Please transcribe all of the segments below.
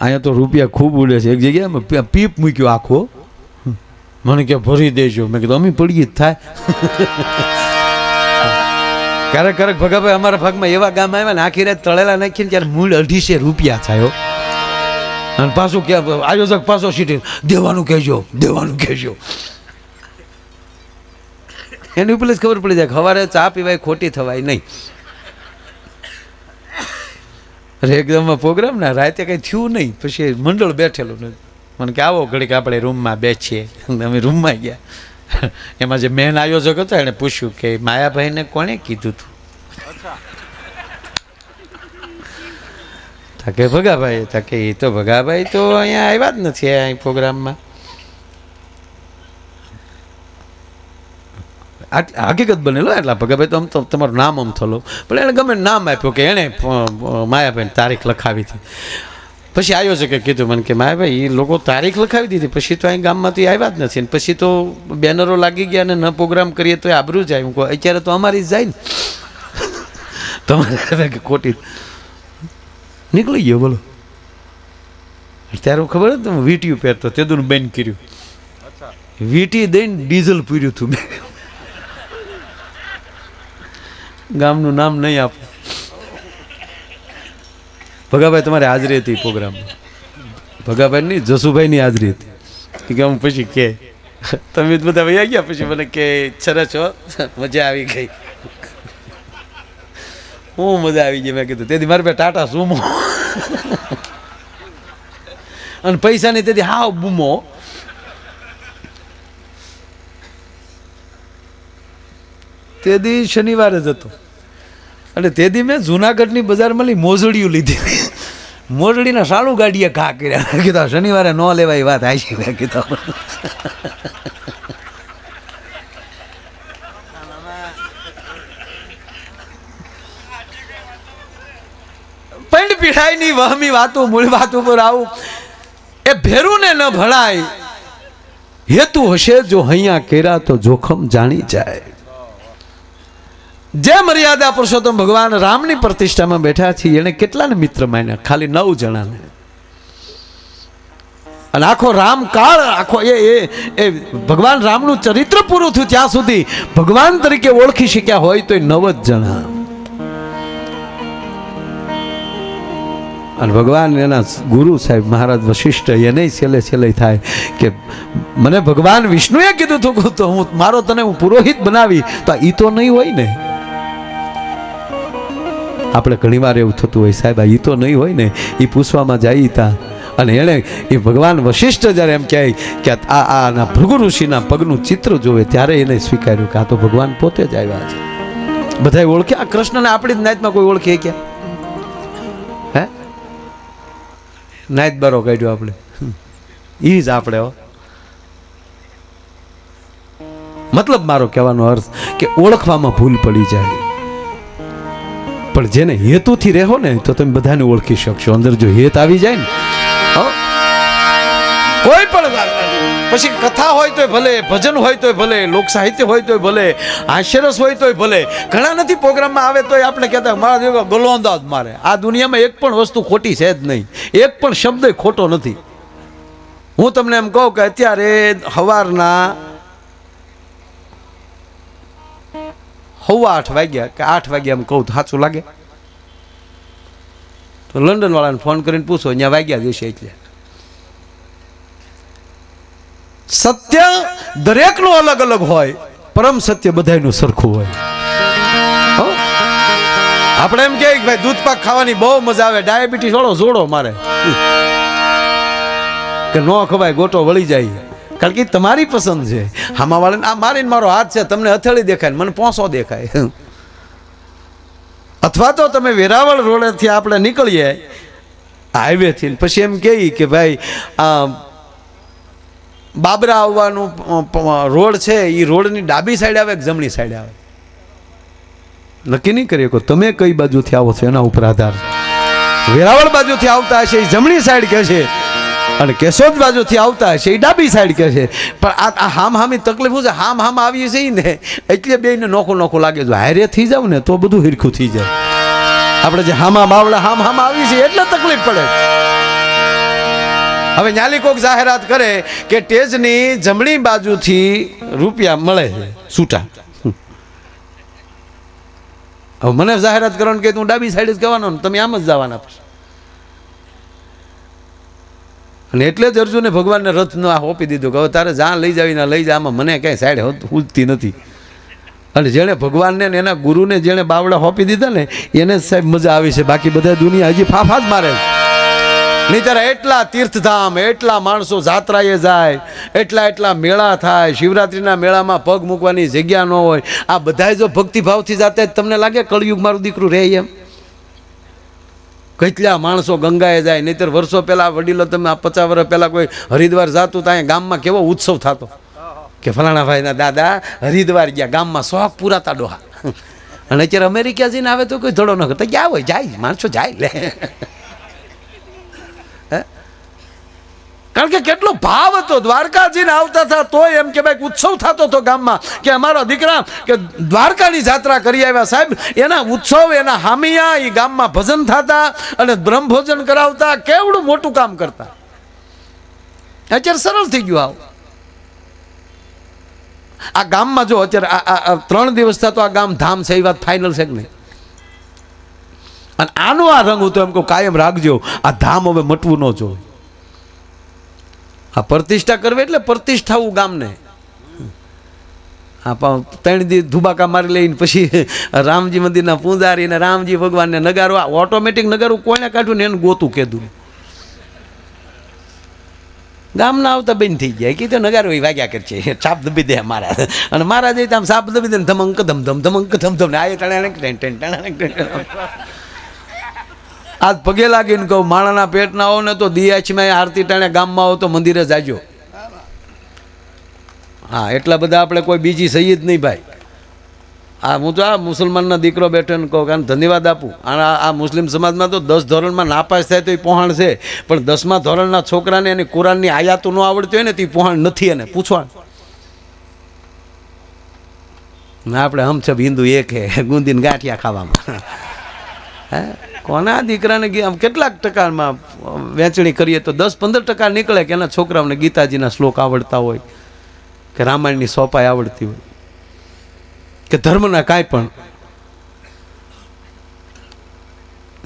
અહીંયા તો રૂપિયા ખૂબ ઉડે છે. એક જગ્યાએ પીપ મૂક્યો આખો. મને કે ભરી દેજો. મેં કીધું, અમે પડી જ થાય. ક્યારેક ક્યારેક ભગાભાઈ અમારા ભાગમાં એવા ગામ આવ્યા ને, આખી રાત તળેલા નાખીને ત્યારે મૂળ અઢીસે રૂપિયા થયો અને પાછું કે આયોજક પાછો સીટી, દેવાનું કહેજો દેવાનું કહેજો. એની ઉપર ખબર પડી જાય સવારે ચા પીવાય, ખોટી થવાય નહીં. અરે એકદમ પ્રોગ્રામ ને રાતે કંઈ થયું નહીં. પછી મંડળ બેઠેલું ને. મને કે આવો ઘડીક આપણે રૂમમાં બેસીએ. અમે રૂમમાં ગયા. એમાં જે મેન આયોજક હતો એણે પૂછ્યું કે માયાભાઈને કોણે કીધું હતું તાકે ભગાભાઈ. તાકે એ તો ભગાભાઈ તો અહીંયા આવ્યા જ નથી અહીં પ્રોગ્રામમાં હકીકત બનેલો એટલા ભગાભાઈ તો આમ તો તમારું નામ આમ થયેલો પણ એણે ગમે નામ આપ્યું કે એણે અ, તારીખ લખાવી હતી. પછી આયોજકે કીધું મને કે માયાભાઈ એ લોકો તારીખ લખાવી દીધી. પછી તો અહીં ગામમાંથી આવ્યા જ નથી. પછી તો બેનરો લાગી ગયા ને ન પ્રોગ્રામ કરીએ તો આબરું જાય. હું અત્યારે તો અમારી જ જાય ને. તમારે કે ખોટી. નીકળી ગયો બોલો. ત્યારે હું ખબર હતું વીટીયું પહેરતો તે દૂર બેન કર્યું. વીટી દઈને ડીઝલ પૂર્યું હતું. મેં ગામનું નામ નહીં આપો. ભગાભાઈ, તમારી હાજરી હતી પ્રોગ્રામમાં? ભગાભાઈ નહીં, જસુભાઈની હાજરી હતી. કે હું પછી કે. તમે જ બધા ભાઈ ગયા પછી મને કે સરસ હો મજા આવી ગઈ. હું મજા આવી ગઈ, મેં કીધું. તેથી મારે પાસે ટાટા સુમો. અને પૈસાની તેથી હાવ બૂમો. તે દી શનિવારે જ હતો. અને તે દી મેં જુનાગઢની બજારમાં મોજડીયું લીધી. મોજડીના સારું ગાડીએ ઘા કર્યા. કીધા શનિવારે ન લેવાય વાત આવી મેં કીધા. પંડ પીઢાઈની વહમી વાતો, મૂળ વાત ઉપર આવું. એ ભેરું ને ન ભળાય હેતુ હશે જો અહીંયા કેરા તો જોખમ જાણી જાય. જે મર્યાદા પુરુષોત્તમ ભગવાન રામની પ્રતિષ્ઠામાં બેઠા છીએ, એને કેટલાને મિત્ર માન્યા? ખાલી નવ જણાને. અને આખો રામ કાળ, આખો એ એ એ ભગવાન રામનું ચરિત્ર પૂરું થયું ત્યાં સુધી ભગવાન તરીકે ઓળખી શક્યા હોય તો નવ જ જણા. અને ભગવાન એના ગુરુ સાહેબ, મહારાજ વશિષ્ઠ, એને છેલ્લે છેલ્લે થાય કે મને ભગવાન વિષ્ણુએ કીધું હતું તો હું, મારો તને હું પુરોહિત બનાવી. તો એ તો નહીં હોય ને. આપણે ઘણીવાર એવું થતું હોય, સાહેબ એ તો નહીં હોય ને એ પૂછવામાં જાય તા અને એણે એ ભગવાન વશિષ્ઠ જ્યારે એમ કહે કે આ આના ભૃગુ ઋષિના પગનું ચિત્ર જોવે, ત્યારે એને સ્વીકાર્યું કે આ તો ભગવાન પોતે જ આવ્યા છે. બધા ઓળખે? આ કૃષ્ણને આપણી જ નાતમાં કોઈ ઓળખે કે હે? નાયત બારો કાઢ્યો આપણે. એ જ આપણે, હો. મતલબ મારો કહેવાનો અર્થ કે ઓળખવામાં ભૂલ પડી જાય. પણ જેને હેતુથી રહેો ને, તો તમે બધાને ઓળખી શકશો. અંદર જો હેત આવી જાય ને કોઈ પણ પછી કથા હોય તોય ભલે, ભજન હોય તોય ભલે, લોક સાહિત્ય હોય તોય ભલે હાસ્યરસ હોય તોય ભલે, ઘણા નથી પ્રોગ્રામમાં આવે તોય આપણે કહેતા મારા જેવો ગલો અંદાજ મારે. આ દુનિયામાં એક પણ વસ્તુ ખોટી છે જ નહીં. એક પણ શબ્દ ખોટો નથી. હું તમને એમ કહું કે અત્યારે સવારના સવા આઠ વાગ્યા કે આઠ વાગ્યા એમ કહું સાચું લાગે? તો લંડન વાળાને ફોન કરીને પૂછો, અહીંયા વાગ્યા દિવસે એટલે. સત્ય દરેકનું અલગ અલગ હોય, પરમ સત્ય બધાયનું સરખું હોય. આપણે એમ કે ભાઈ દૂધ પાક ખાવાની બહુ મજા આવે, ડાયાબિટીસ વાળો જોડો મારે. કે ન ખવાય, ગોટો વળી જાય. કારણ કે તમારી પસંદ છે. હામાવાળાને, આ મારીને મારો હાથ છે, તમને હથેળી દેખાય મને પોસો દેખાય. અથવા તો તમે વેરાવળ રોડેથી આપણે નીકળીએ, હાઈવેથી, પછી એમ કહે કે ભાઈ, આ બાબરા આવવાનું રોડ છે એ રોડની ડાબી સાઈડ આવે કે જમણી સાઈડ આવે? નક્કી નહીં કરીએ કે તમે કઈ બાજુથી આવો છો? એના ઉપર આધાર વેરાવળ બાજુથી આવતા હશે એ જમણી સાઈડ કહે છે અને કેશોદ બાજુથી આવતા હશે એ ડાબી સાઈડ કે છે. પણ આ હામ હામી તકલીફ છે? હામ હામ આવી છે ને, એટલે બેયને નોખું નોખું લાગે જો હારે થઈ જાવ ને તો બધું હિરખું થઈ જાય. આપણે જે હામા બાવડા હામ હામ આવી છે, એટલે તકલીફ પડે. હવે ન્યાલી કોક જાહેરાત કરે કે ટેજની જમણી બાજુથી રૂપિયા મળે છે છૂટા હવે મને જાહેરાત કરવાનું કે તું ડાબી સાઈડ જ કહેવાનો તમે આમ જ જવાના પછી. અને એટલે જ અર્જુને ભગવાનને રથનો આ હોપી દીધું કે હવે તારે જ્યાં લઈ જાવીને લઈ જા, આમાં મને કાંઈ સાઈડ ઉજતી નથી. અને જેણે ભગવાનને ને એના ગુરુને જેણે બાવડા હોપી દીધા ને, એને સાહેબ મજા આવી છે. બાકી બધા દુનિયા હજી ફાફા જ મારે નહીતર એટલા તીર્થધામ, એટલા માણસો જાત્રાએ જાય, એટલા એટલા મેળા થાય, શિવરાત્રિના મેળામાં પગ મૂકવાની જગ્યા ન હોય. આ બધાય જો ભક્તિભાવથી જાતે જ તમને લાગે, કળયુગ મારું દીકરું રહે એમ. કેટલા માણસો ગંગાએ જાય, નહીતર વર્ષો પહેલાં વડીલો તમે આ પચાસ વર્ષ પહેલાં કોઈ હરિદ્વાર જાતું ત્યાં ગામમાં કેવો ઉત્સવ થતો? કે ફલાણા ભાઈના દાદા હરિદ્વાર ગયા, ગામમાં શોખ પૂરાતા ડોહા. અને અત્યારે અમેરિકા જઈને આવે તો કોઈ ધડો ન કરતા ગયા હોય, જાય, માણસો જાય લે હે? કારણ કે કેટલો ભાવ હતો. દ્વારકાજીને આવતા હતા તોય એમ કે ભાઈ ઉત્સવ થતો હતો ગામમાં કે અમારા દીકરા કે દ્વારકાની જાત્રા કરી આવ્યા સાહેબ. એના ઉત્સવ, એના હામિયા એ ગામમાં ભજન થતા અને બ્રહ્મભોજન કરાવતા, કેવડું મોટું કામ કરતા. અત્યારે સરળ થઈ ગયું આવું. આ ગામમાં જો અત્યારે ત્રણ દિવસ થતો આ ગામ ધામ છે, એ વાત ફાઇનલ છે કે નહીં? અને આનો આ રંગ હું તો એમ કહું, કાયમ રાખજો. આ ધામ હવે મટવું ન જોઈએ. આ પ્રતિષ્ઠા કરવી એટલે પ્રતિષ્ઠાવું ગામને. આ પ- ત્રણ દી ધુબાકા મારી લઈને પછી રામજી મંદિરના પૂંજારીને રામજી ભગવાનને નગારો ઓટોમેટિક નગારું કોણે કાઢ્યું ને એને ગોતું કીધું ગામના આવતા બેન થઈ જાય કે નગારો એ વાગ્યા છે છાપ દબી દે મારા. અને મારા જઈ આમ સાપ દબી દે ધમંક ધમ ધમ ધમંક ધમ ધમ આ ટણા ટણા ટેન આજ પગે લાગીને કહું, માણાના પેટ ના હો ને તો દિયાચમાં આરતી ટાણે ગામમાં આવો તો મંદિરે જાજો. હા, એટલા બધા આપણે કોઈ બીજી સહી જ નહીં ભાઈ. આ હું તો આ મુસલમાનના દીકરો બેઠો ને કહું કારણ ધન્યવાદ આપું. અને આ મુસ્લિમ સમાજમાં તો દસ ધોરણમાં નાપાસ થાય તો એ પોહાણ છે. પણ દસમા ધોરણના છોકરાને એની કુરાનની આયાતો ન આવડતી હોય ને તે પોહાણ નથી એને. પૂછવા ના આપણે હમ હિન્દુ એક હે, ગુંદીને ગાંઠિયા ખાવામાં. હે? કોના દીકરાને આમ કેટલાક ટકામાં વેચણી કરીએ તો દસ પંદર ટકા નીકળે કે એના છોકરાઓને ગીતાજીના શ્લોક આવડતા હોય, કે રામાયણની સોપાઈ આવડતી હોય, કે ધર્મના કાંઈ પણ.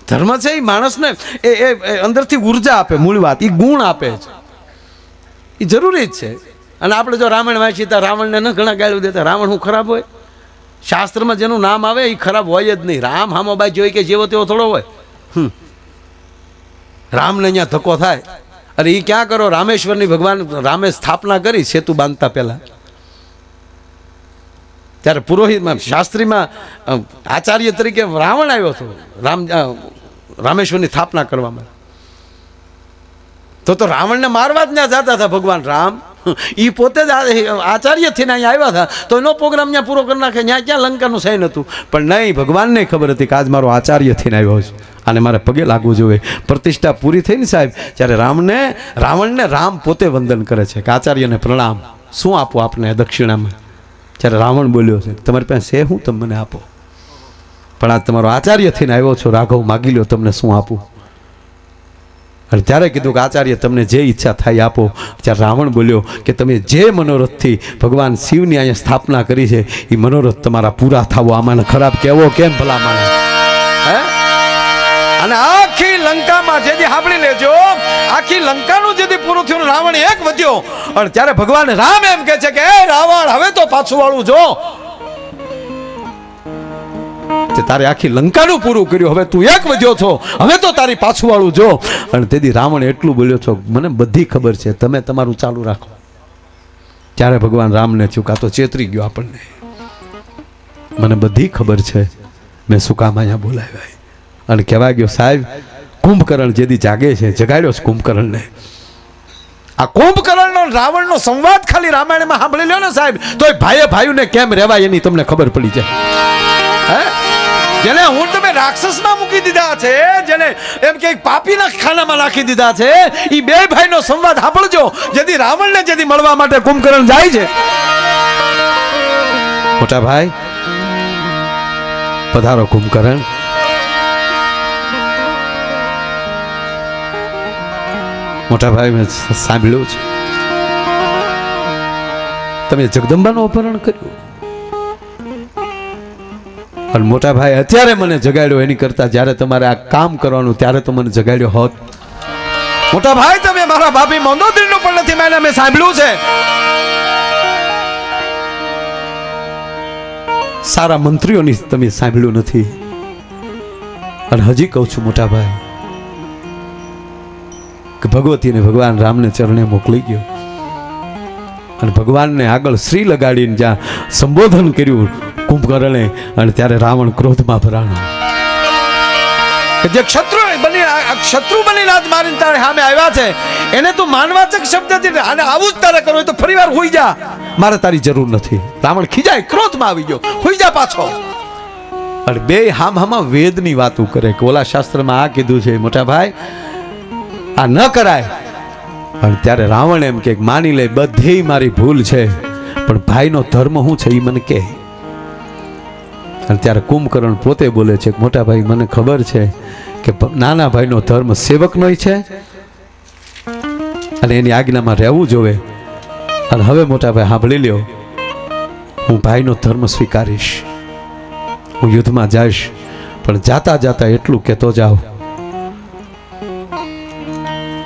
ધર્મ છે એ માણસને એ એ અંદરથી ઊર્જા આપે, મૂળ વાત એ ગુણ આપે છે. એ જરૂરી જ છે. અને આપણે જો રામાયણ વાંચીએ તો રાવણને ન ઘણા ગાળું દેતા રાવણ હું ખરાબ હોય? શાસ્ત્રમાં જેનું નામ આવે એ ખરાબ હોય જ નહીં. રામ હામો બાઈ જોઈ કે જેવો તેવો થોડો હોય. હમ. રામને અહીંયા ધક્કો થાય. અરે એ ક્યાં કરો? રામેશ્વરની ભગવાન રામે સ્થાપના કરી, સેતુ બાંધતા પહેલાં. ત્યારે પુરોહિતમાં, શાસ્ત્રીમાં આચાર્ય તરીકે રાવણ આવ્યો હતો. રામ રામેશ્વરની સ્થાપના કરવામાં. તો તો રાવણને મારવા જ ત્યાં જતા હતા ભગવાન રામ. એ પોતે જ આચાર્ય થઈને અહીંયા આવ્યા હતા. તો એનો પ્રોગ્રામ ત્યાં પૂરો કરી નાખે. ત્યાં ક્યાં લંકાનું સૈન હતું? પણ નહીં, ભગવાનને ખબર હતી કે આજ મારો આચાર્ય થઈને આવ્યો છે. અને મારે પગે લાગવું જોઈએ. પ્રતિષ્ઠા પૂરી થઈ ને સાહેબ ત્યારે રામને રાવણને રામ પોતે વંદન કરે છે કે આચાર્યને પ્રણામ. શું આપો આપને દક્ષિણામાં? ત્યારે રાવણ બોલ્યો છે, તમારી પાસે છે હું તમને આપો. પણ આ તમારો આચાર્ય થઈને આવ્યો છો, રાઘવ, માગી લ્યો, તમને શું આપું? અને ત્યારે કીધું કે, આચાર્ય, તમને જે ઈચ્છા થાય આપો. ત્યારે રાવણ બોલ્યો કે, તમે જે મનોરથથી ભગવાન શિવની અહીંયા સ્થાપના કરી છે એ મનોરથ તમારા પૂરા થવો. આમાં ખરાબ કેવો, કેમ ભલા માણે હે? અને આખી લંકામાં જેથી સાંભળી લેજો, આખી લંકાનું જેથી પૂરું થયું, રાવણ એક વધ્યો. અને ત્યારે ભગવાન રામ એમ કહે છે કે એ રાવણ, હવે તો પાછું વાળું જો. તે તારે આખી લંકાનું પૂરું કર્યું. હવે તું એક વધ્યો છો. હવે તો તારી પાછુંવાળું જો. અને તેથી રાવણ એટલું બોલ્યો છો, મને બધી ખબર છે. તમે તમારું ચાલુ રાખો. ત્યારે ભગવાન રામને થયું કાં તો ચેતરી ગયો આપણને. મને બધી ખબર છે. મેં શું કામ અહીંયા બોલાવ્યા અને કહેવા ગયો, સાહેબ, કુંભકર્ણ જેથી જાગે છે, જગાડ્યો છે કુંભકર્ણને. આ કુંભકર્ણનો રાવણનો સંવાદ ખાલી રામાયણમાં સાંભળી લ્યો ને સાહેબ. તોય ભાઈએ ભાઈઓને કેમ રહેવાય એની તમને ખબર પડી જાય. હે? જેને હું તમે રાક્ષસમાં મૂકી દીધા છે, જેને એમ કે પાપીના ખાનામાં નાખી દીધા છે એ બે ભાઈનો સંવાદ સાંભળજો, જેથી રાવણને જેથી મળવા માટે કુંભકર્ણ જાય છે. મોટા ભાઈ, પધારો કુંભકર્ણ. મોટા ભાઈ, મેં સાંભળ્યું છે. તમે જગદંબાનું અપહરણ કર્યું. અને મોટા ભાઈ અત્યારે મને જગાડ્યો એની કરતા જ્યારે તમારે આ કામ કરવાનું ત્યારે તો મને જગાડ્યો હોત. મોટા ભાઈ, તમે મારા ભાભી મંદોદરીનું પણ નથી મેં મેં સાંભળ્યું છે. સારા મંત્રીઓની તમે સાંભળ્યું નથી. અને હજી કહું છું, મોટા ભાઈ, કે ભગવતીને ભગવાન રામને ચરણે મોકલી ગયો. અને ભગવાનને આગળ શ્રી લગાડીને જ્યાં સંબોધન કર્યું કુંભકર્ણે અને ત્યારે રાવણ ક્રોધમાં ભરાણો. જે ક્ષત્રુ બની શત્રુ બનીને આજ મારીને તારે સામે આવ્યા છે, એને તું માનવાચક શબ્દ છે અને આવું જ તારે કરવું હોય તો ફરીવાર હોઈ જા. મારે તારી જરૂર નથી. રાવણ ખીજાય, ક્રોધમાં આવી ગયો. હોઈ જા પાછો. અને બે હામ હામાં વેદની વાતો કરે કે ઓલા શાસ્ત્રમાં આ કીધું છે, મોટા ભાઈ, આ ન કરાય. અને ત્યારે રાવણ એમ કે, માની લે બધી મારી ભૂલ છે, પણ ભાઈનો ધર્મ શું છે એ મને કહે. અને ત્યારે કુંભકર્ણ પોતે બોલે છે મોટા ભાઈ, મને ખબર છે કે નાના ભાઈનો ધર્મ સેવકનોય છે અને એની આજ્ઞામાં રહેવું જોવે. અને હવે, મોટા ભાઈ, સાંભળી લ્યો. હું ભાઈનો ધર્મ સ્વીકારીશ. હું યુદ્ધમાં જઈશ, પણ જાતા જાતા એટલું કહેતો જાઓ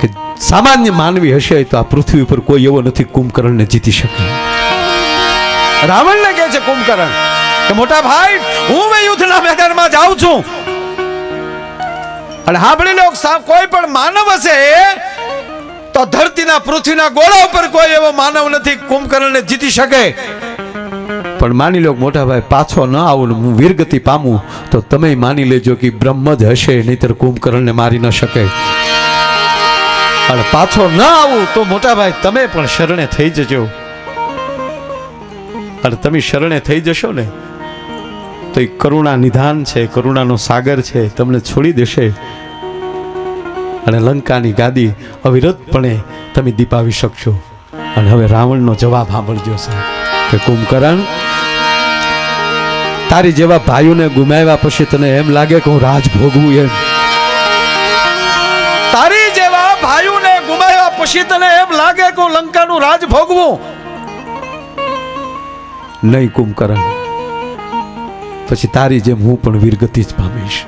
કે સામાન્ય માનવી હશે તો આ પૃથ્વી ઉપર કોઈ એવો નથી કુંભકર્ણને જીતી શકે. રાવણને કહે છે કુંભકર્ણ. કે મોટા ભાઈ, હું યુદ્ધના મેદાનમાં જાઉં છું. અને હાંભળી લો કોઈ પણ માનવ હશે, તો ધરતીના પૃથ્વીના ગોળા ઉપર કોઈ એવો માનવ નથી, કુંભકર્ણને જીતી શકે. પણ માની લો મોટા ભાઈ, પાછો ન આવું હું વીરગતિ પામું, તો તમે માની લેજો કે બ્રહ્મ જ હશે, નહીતર કુંભકર્ણને મારી ન શકે. અને પાછો ન આવું, તો મોટા ભાઈ, તમે પણ શરણે થઈ જજો. અને તમે શરણે થઈ જશો ને તો એ કરુણા નિધાન છે, કરુણાનો સાગર છે, તમને છોડી દેશે. અને લંકાની ગાદી અવિરતપણે તમે દીપાવી શકશો. અને હવે રાવણનો જવાબ સાંભળજો, સાહેબ, કે કુંભકરણ, તારી જેવા ભાઈઓને ગુમાવ્યા પછી તને એમ લાગે કે હું રાજ ભોગવું એમ? તારી જેવા ભાઈઓને ગુમાવ્યા પછી તને એમ લાગે કે હું લંકાનું રાજ ભોગવું? નહીં, કુંભકર્ણ. પછી તારી જેમ હું પણ વીરગતિ જ પામીશ.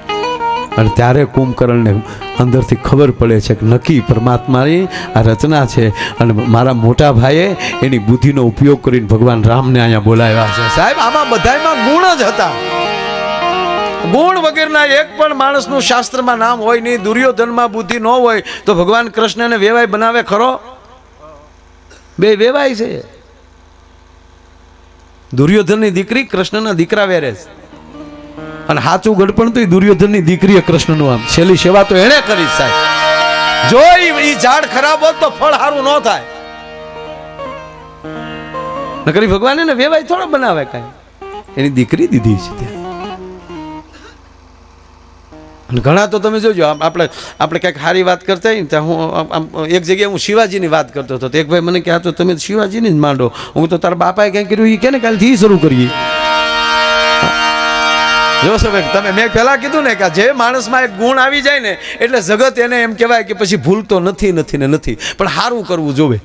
અને ત્યારે કુંભકર્ણને અંદરથી ખબર પડે છે કે નક્કી પરમાત્માની આ રચના છે અને મારા મોટા ભાઈએ એની બુદ્ધિનો ઉપયોગ કરીને ભગવાન રામને અહીંયા બોલાવ્યા છે. સાહેબ, આમાં બધાયમાં ગુણ જ હતા. ગુણ વગેરેના એક પણ માણસનું શાસ્ત્રમાં નામ હોય નહીં, દુર્યોધનમાં બુદ્ધિ ન હોય, તો ભગવાન કૃષ્ણને વેવાય બનાવે ખરો? બે વેવાય છે. દુર્યોધનની દીકરી કૃષ્ણના દીકરા વેરે છે. અને સાચું ગડપણ તો દુર્યોધનની દીકરીએ કૃષ્ણનું આમ. છેલ્લી સેવા તો એણે કરી સાહેબ. જો એ ઝાડ ખરાબ હોત તો ફળ સારું ન થાય. નકરી ભગવાન એને વેવાય થોડો બનાવે કાંઈ. એની દીકરી દીધી છે અને ઘણા તો તમે જોજો આપણે આપણે કંઈક સારી વાત કરતા ને ત્યાં હું આમ- એક જગ્યાએ હું શિવાજીની વાત કરતો હતો. એક ભાઈ મને કહે તો તમે શિવાજીની જ માંડો. હું તો તારા બાપાએ કંઈ કર્યું? એ કે ને કાલથી શરૂ કરીએ. જો સાહેબ તમે મેં પહેલાં કીધું ને કે જે માણસમાં એક ગુણ આવી જાય ને, એટલે જગત એને એમ કહેવાય કે પછી ભૂલતો નથી નથી ને નથી. પણ સારું કરવું જોવે.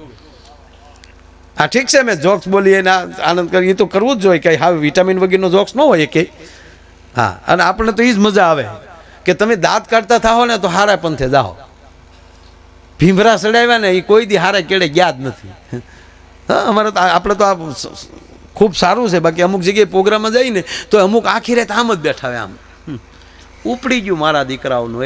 હા, ઠીક છે, મેં જોક્સ બોલીએ ને આનંદ કરીએ તો કરવું જ જોઈએ કે હા, વિટામિન વગેરેનો જોક્સ ન હોય કે. હા, અને આપણને તો એ જ મજા આવે કે તમે દાંત કાઢતા થાઓ ને તો હારા પંથે જાઓ. ભીમરા સડાવ્યા ને એ કોઈ દી હારા કેળે ગયા જ નથી. હા, અમારે તો આપણે તો આ ખૂબ સારું છે બાકી અમુક જગ્યાએ પ્રોગ્રામમાં જઈને તો અમુક આખી રાત આમ જ બેઠા હોય આમ. ઉપડી ગયું મારા દીકરાઓનું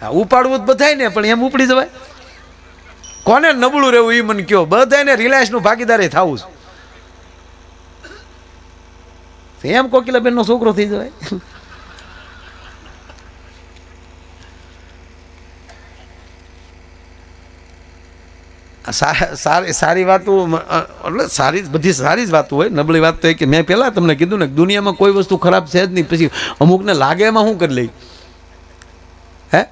હા, ઉપાડવું જ બધાય ને પણ એમ ઉપડી જવાય. કોને નબળું રહેવું એ મને કયો. બધાને રિલાયન્સનું ભાગીદારી થવું છે. એમ કોકિલાબેનનો છોકરો થઈ જવાય. સારી સારી વાતો એટલે સારી બધી સારી જ વાતો હોય. નબળી વાત તો એ કે મેં પહેલાં તમને કીધું ને દુનિયામાં કોઈ વસ્તુ ખરાબ છે જ નહીં. પછી અમુકને લાગે એમાં શું કરી લઈ? હે?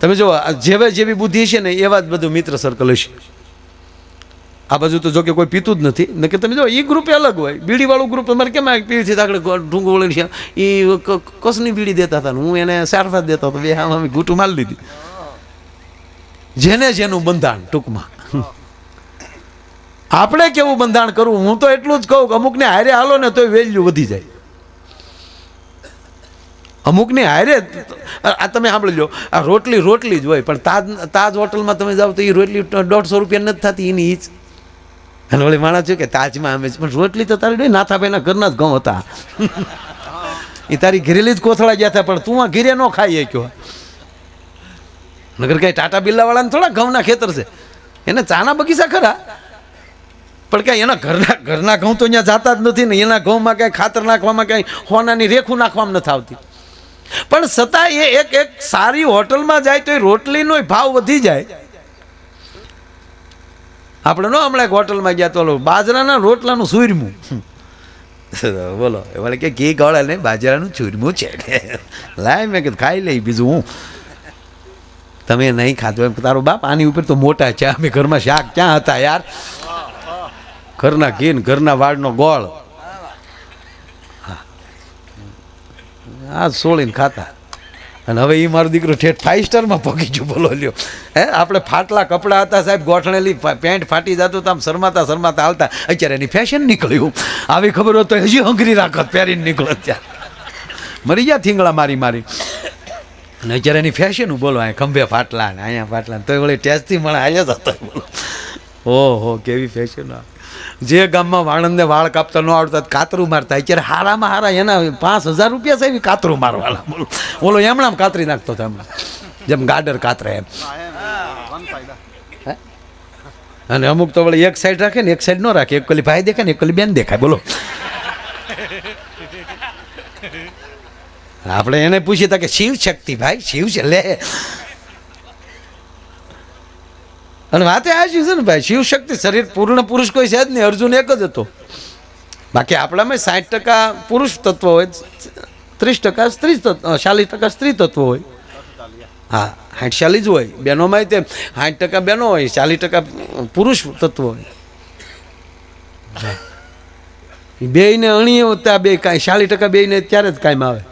તમે જો જેવે જેવી બુદ્ધિ છે ને, એવા જ બધું મિત્ર સર્કલ હશે. આ બાજુ તો જો કે કોઈ પીતું જ નથી. ને કે તમે જો એ ગ્રુપે અલગ હોય. બીડીવાળું ગ્રુપ અમારે કેમ પીડીથી આગળ ઢૂંગો વળીને છે? એ કસની બીડી દેતા હતા ને? હું એને સારફા દેતો હતો. બે આમ અમે ઘૂંટું મારી લીધી. જેને જેનું બંધાણ ટૂંકમાં. આપણે કેવું બંધાણ કરવું? હું તો એટલું જ કહું કે અમુકને હારે હાલો ને તોય વેલ્યુ વધી જાય. અમુકને હારે આ તમે સાંભળી લો આ રોટલી રોટલી જ હોય, પણ તાજ તાજ હોટલમાં તમે જાઓ તો એ રોટલી દોઢસો રૂપિયા નથી થતી, એની ઈચ અને વળી માણસ છે કે તાજમાં અમે પણ રોટલી તો તારી નાથાભાઈના ઘરના જ ઘઉં હતા. એ તારી ઘરેલી જ કોથળા ગયા હતા પણ તું આ ઘીરે ન ખાઈ શક્યો. નગર કાંઈ ટાટા બિલ્લાવાળાને થોડા ઘઉંના ખેતર છે? એને ચાના બગીચા ખરા? પણ કાંઈ એના ઘરના ઘરના ઘઉં તો અહીંયા જાતા જ નથી ને એના ઘઉંમાં કાંઈ ખાતર નાખવામાં કાંઈ હોનાની રેખું નાખવામાં નથી આવતી. પણ છતાં એ એક એક સારી હોટલમાં જાય તો એ રોટલીનો ભાવ વધી જાય. આપણે નો હમણાં એક હોટલમાં ગયા તો બાજરાના રોટલાનું સુરમું બોલો, એ વળે કે ઘી ગળે ને બાજરાનું ચૂરમું છે. લાય મેં કીધું, ખાઈ લઈ બીજું હું. તમે નહીં ખાધું એમ તારો બાપ આની ઉપર તો મોટા છે. અમે ઘરમાં શાક ક્યાં હતા યાર? ઘરના ઘીન, ઘરના વાળનો ગોળ. આ સોળીને ખાતા. અને હવે એ મારો દીકરો ઠેઠ ફાઈવ સ્ટારમાં પગી ગયો, બોલો લ્યો. હે, આપણે ફાટલા કપડાં હતા સાહેબ, ગોઠણેલી પેન્ટ ફાટી જતું તો, આમ શરમાતા શરમાતા હાલતા. અત્યારે એની ફેશન નીકળ્યું. આવી ખબર હોત તો હજી હંગરી રાખત, પહેરીને નીકળત ત્યાં. મરી ગયા થીંગળા મારી મારી. અને અત્યારે એની ફેશન બોલો, અહીંયા ખંભે ફાટલા ને અહીંયા ફાટલા તો વળી ટેસ્ટથી મળે આવ્યા જ હતા બોલો. ઓહો, કેવી ફેશન જે ગામમાં વાણંદને વાળ કાપતા ન આવડતા કાતરું મારતા. અત્યારે હારામાં હારા એના પાંચ હજાર રૂપિયા છે એવી કાતરું મારવાના, બોલો. બોલો, એમણામ કાતરી નાખતો હતો એમણે જેમ ગાડર કાતરે એમ? અને અમુક તો વળી એક સાઈડ રાખે ને, એક સાઈડ ન રાખે. એક કોલી ભાઈ દેખાય ને, એક કલી બેન દેખાય, બોલો. આપણે એને પૂછીએ તો કે શિવ શક્તિ ભાઈ, શિવ છે, લે. અને વાતે આ છે ને ભાઈ, શિવ શક્તિ શરીર પૂર્ણ પુરુષ કોઈ છે જ નહીં, અર્જુન એક જ હતો. બાકી આપણામાં સાઠ ટકા પુરુષ તત્વ હોય, ત્રીસ ટકા સ્ત્રી તત્વ ચાલીસ ટકા સ્ત્રી તત્વ હોય. હા સાઠ ચાલીસ જ હોય બહેનોમાં તેમ સાઠ ટકા બહેનો હોય, ચાલીસ ટકા પુરુષ તત્વ હોય. બે ને અણીએ ત્યાં બે કાંઈ, ચાલીસ ટકા બેયને ત્યારે જ કાંઈ આવે.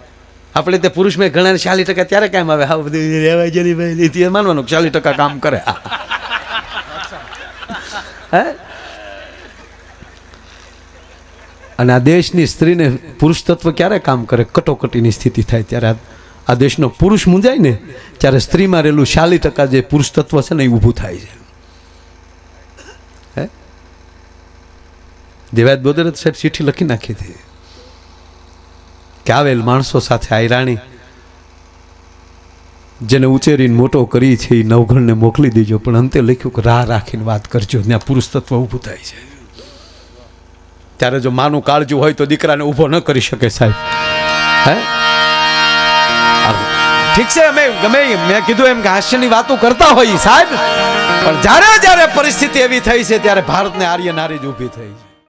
આપણે તે પુરુષમાં ઘણા ચાલીસ ટકા ત્યારે કામ આવે. આ બધું રહેવાય જેની ભાઈ. તે માનવાનું ચાલીસ ટકા કામ કરે. હે? અને આ દેશની સ્ત્રીને પુરુષ તત્વ ક્યારે કામ કરે? કટોકટીની સ્થિતિ થાય ત્યારે આ- દેશનો પુરુષ મૂંઝાય ને, ત્યારે સ્ત્રીમાં રહેલું ચાલીસ ટકા જે પુરુષ તત્વ છે ને, એ ઊભું થાય છે. હે? દેવાયત બોદરે સાહેબ ચિઠ્ઠી લખી નાખી હતી. કે આવેલ માણસો સાથે આયરાણી જેને ઉછેરીને મોટો કરી છે એ નવઘણને મોકલી દેજો. પણ અંતે લખ્યું કે રાહ રાખીને વાત કરજો, ત્યાં પુરુષ તત્વ ઊભું થાય છે. ત્યારે જો માનું કાળજું હોય તો દીકરાને ઊભો ન કરી શકે સાહેબ. હે? ઠીક છે, અમે ગમે મેં કીધું એમ કે હાસ્યની વાતો કરતા હોય સાહેબ. પણ જ્યારે જ્યારે પરિસ્થિતિ એવી થઈ છે, ત્યારે ભારતને આર્ય નારી જ ઊભી થઈ છે.